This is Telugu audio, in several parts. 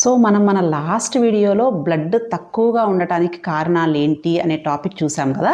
సో మనం మన లాస్ట్ వీడియోలో బ్లడ్ తక్కువగా ఉండటానికి కారణాలు ఏంటి అనే టాపిక్ చూసాం కదా.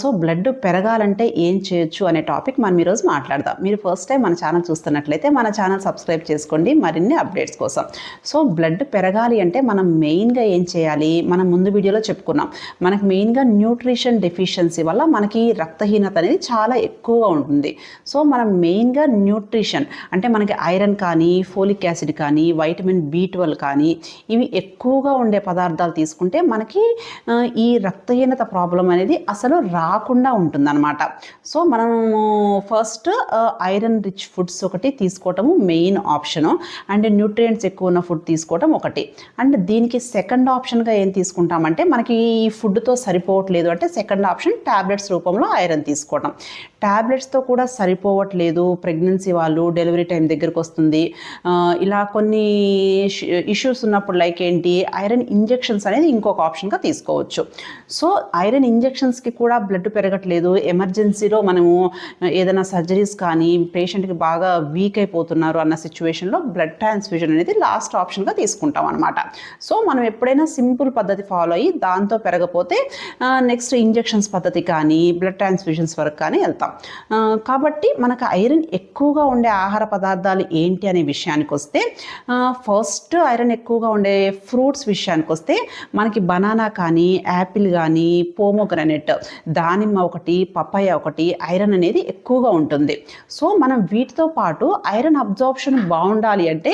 సో బ్లడ్ పెరగాలంటే ఏం చేయొచ్చు అనే టాపిక్ మనం ఈరోజు మాట్లాడదాం. మీరు ఫస్ట్ టైం మన ఛానల్ చూస్తున్నట్లయితే మన ఛానల్ సబ్స్క్రైబ్ చేసుకోండి. మరిన్ని అప్డేట్స్ కోసం. సో బ్లడ్ పెరగాలి అంటే మనం మెయిన్గా ఏం చేయాలి? మనం ముందు వీడియోలో చెప్పుకున్నాం. మనకి మెయిన్గా న్యూట్రిషన్ డెఫిషియన్సీ వల్ల మనకి రక్తహీనత అనేది చాలా ఎక్కువగా ఉంటుంది. సో మనం మెయిన్గా న్యూట్రిషన్ అంటే మనకి ఐరన్ కానీ ఫోలిక్ యాసిడ్ కానీ వైటమిన్ బీ ట్వెల్వ్ కానీ ఇవి ఎక్కువగా ఉండే పదార్థాలు తీసుకుంటే మనకి ఈ రక్తహీనత ప్రాబ్లం అనేది అసలు రాకుండా ఉంటుందన్నమాట. సో మనము ఫస్ట్ ఐరన్ రిచ్ ఫుడ్స్ ఒకటి తీసుకోవటము మెయిన్ ఆప్షను అండ్ న్యూట్రియంట్స్ ఎక్కువ ఉన్న ఫుడ్ తీసుకోవటం ఒకటి. అండ్ దీనికి సెకండ్ ఆప్షన్గా ఏం తీసుకుంటామంటే మనకి ఈ ఫుడ్తో సరిపోవట్లేదు అంటే సెకండ్ ఆప్షన్ ట్యాబ్లెట్స్ రూపంలో ఐరన్ తీసుకోవటం. ట్యాబ్లెట్స్తో కూడా సరిపోవట్లేదు ప్రెగ్నెన్సీ వాళ్ళు డెలివరీ టైం దగ్గరకు వస్తుంది ఇలా కొన్ని ఇష్యూస్ ఉన్నప్పుడు లైక్ ఏంటి? ఐరన్ ఇంజెక్షన్స్ అనేది ఇంకొక ఆప్షన్గా తీసుకోవచ్చు. సో ఐరన్ ఇంజెక్షన్స్కి కూడా బ్లడ్ పెరగట్లేదు. ఎమర్జెన్సీలో మనము ఏదైనా సర్జరీస్ కానీ పేషెంట్కి బాగా వీక్ అయిపోతున్నారు అన్న సిచ్యువేషన్లో బ్లడ్ ట్రాన్స్ఫ్యూజన్ అనేది లాస్ట్ ఆప్షన్గా తీసుకుంటాం అనమాట సో మనం ఎప్పుడైనా సింపుల్ పద్ధతి ఫాలో అయ్యి దాంతో పెరగపోతే నెక్స్ట్ ఇంజెక్షన్స్ పద్ధతి కానీ బ్లడ్ ట్రాన్స్ఫ్యూజన్స్ వరకు కానీ వెళ్తాం. కాబట్టి మనకు ఐరన్ ఎక్కువగా ఉండే ఆహార పదార్థాలు ఏంటి అనే విషయానికి వస్తే ఫస్ట్ ఐరన్ ఎక్కువగా ఉండే ఫ్రూట్స్ విషయానికి వస్తే మనకి బనానా కానీ యాపిల్ కానీ పోమోగ్రనెట్ దానిమ్మ ఒకటి పప్పాయ ఒకటి ఐరన్ అనేది ఎక్కువగా ఉంటుంది. సో మనం వీటితో పాటు ఐరన్ అబ్జార్ప్షన్ బాగుండాలి అంటే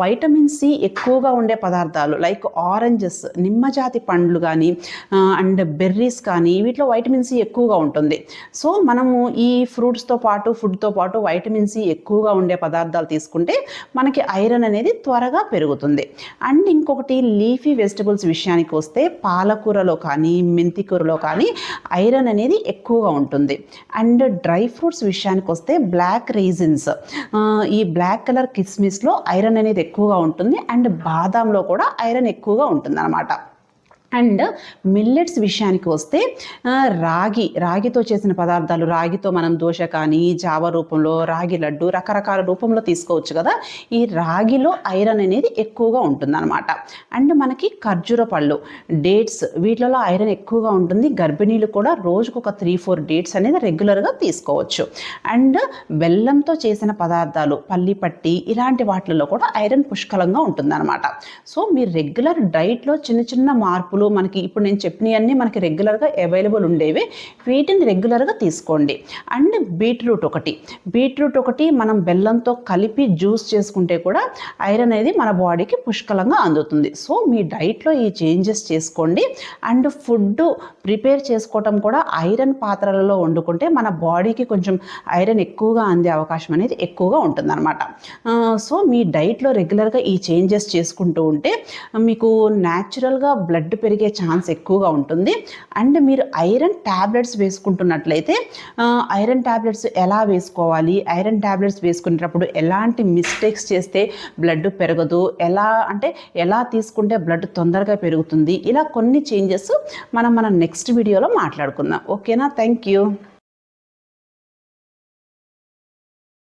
వైటమిన్ సి ఎక్కువగా ఉండే పదార్థాలు లైక్ ఆరెంజెస్ నిమ్మజాతి పండ్లు కానీ అండ్ బెర్రీస్ కానీ వీటిలో వైటమిన్ సి ఎక్కువగా ఉంటుంది. సో మనము ఈ ఫ్రూట్స్తో పాటు ఫుడ్తో పాటు వైటమిన్ సి ఎక్కువగా ఉండే పదార్థాలు తీసుకుంటే మనకి ఐరన్ అనేది త్వరగా పెరుగుతుంది. అండ్ ఇంకొకటి లీఫీ వెజిటబుల్స్ విషయానికి వస్తే పాలకూరలో కానీ మెంతి కూరలో కానీ ఐరన్ అనేది ఎక్కువగా ఉంటుంది. అండ్ డ్రై ఫ్రూట్స్ విషయానికి వస్తే బ్లాక్ రీజన్స్ ఈ బ్లాక్ కలర్ కిస్మిస్లో ఐరన్ అనేది ఎక్కువగా ఉంటుంది. అండ్ బాదాంలో కూడా ఐరన్ ఎక్కువగా ఉంటుంది అనమాట అండ్ మిల్లెట్స్ విషయానికి వస్తే రాగి రాగితో చేసిన పదార్థాలు రాగితో మనం దోశ కానీ జావ రూపంలో రాగి లడ్డు రకరకాల రూపంలో తీసుకోవచ్చు కదా. ఈ రాగిలో ఐరన్ అనేది ఎక్కువగా ఉంటుందన్నమాట. అండ్ మనకి ఖర్జూర పళ్ళు డేట్స్ వీటిలో ఐరన్ ఎక్కువగా ఉంటుంది. గర్భిణీలు కూడా రోజుకు ఒక త్రీ ఫోర్ డేట్స్ అనేది రెగ్యులర్గా తీసుకోవచ్చు. అండ్ బెల్లంతో చేసిన పదార్థాలు పల్లి పట్టి ఇలాంటి వాటిల్లో కూడా ఐరన్ పుష్కలంగా ఉంటుందన్నమాట. సో మీరు రెగ్యులర్ డైట్లో చిన్న చిన్న మార్పులు మనకి ఇప్పుడు నేను చెప్పినవన్నీ మనకి రెగ్యులర్గా అవైలబుల్ ఉండేవి. వీటిని రెగ్యులర్గా తీసుకోండి. అండ్ బీట్రూట్ ఒకటి. బీట్రూట్ ఒకటి మనం బెల్లంతో కలిపి జ్యూస్ చేసుకుంటే కూడా ఐరన్ అనేది మన బాడీకి పుష్కలంగా అందుతుంది. సో మీ డైట్లో ఈ చేంజెస్ చేసుకోండి. అండ్ ఫుడ్ ప్రిపేర్ చేసుకోవటం కూడా ఐరన్ పాత్రలలో వండుకుంటే మన బాడీకి కొంచెం ఐరన్ ఎక్కువగా అందే అవకాశం అనేది ఎక్కువగా ఉంటుందన్నమాట. సో మీ డైట్లో రెగ్యులర్గా ఈ చేంజెస్ చేసుకుంటూ ఉంటే మీకు న్యాచురల్గా బ్లడ్ పెరిగే ఛాన్స్ ఎక్కువగా ఉంటుంది. అండ్ మీరు ఐరన్ ట్యాబ్లెట్స్ వేసుకుంటున్నట్లయితే ఐరన్ ట్యాబ్లెట్స్ ఎలా వేసుకోవాలి? ఐరన్ ట్యాబ్లెట్స్ వేసుకునేటప్పుడు ఎలాంటి మిస్టేక్స్ చేస్తే బ్లడ్ పెరగదు? ఎలా అంటే ఎలా తీసుకుంటే బ్లడ్ తొందరగా పెరుగుతుంది? ఇలా కొన్ని చేంజెస్ మనం మన నెక్స్ట్ వీడియోలో మాట్లాడుకుందాం. ఓకేనా? Thank you.